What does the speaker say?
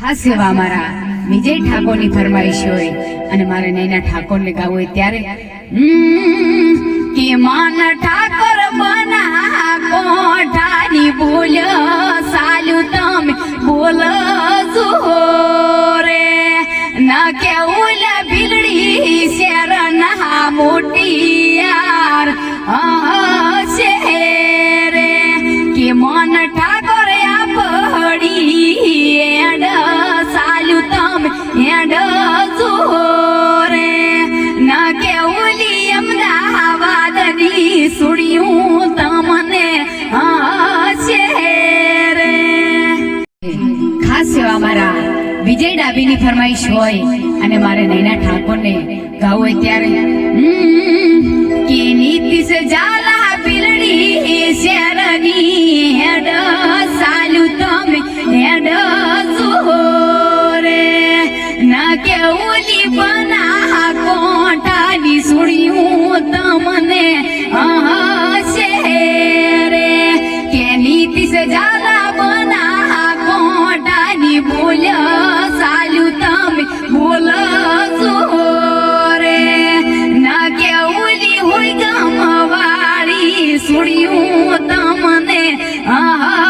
આ સેવા મારા વિજય ઠાકોરની ફરમાઈશ હોય અને મારે નૈના ઠાકોરને ગાવું હોય ત્યારે કે માન ઠાકોર બના કોઠાની ભૂલ સાલું તમે બોલ રે. ના કે ઉલ ભીલડી શેર ના મોટી યાર આ વિજય ડાબીની ફરમાઈશ હોય અને મારે નૈના ઠાકોરને ગાવું હોય ત્યારે કેની કે જાલા પીલડી શેરની? ઝાલા બના કોટાની બોલ સાલુ તમે બોલ રે ના કે ઓલી હોય ગમવાળી સુડિયું તમને આ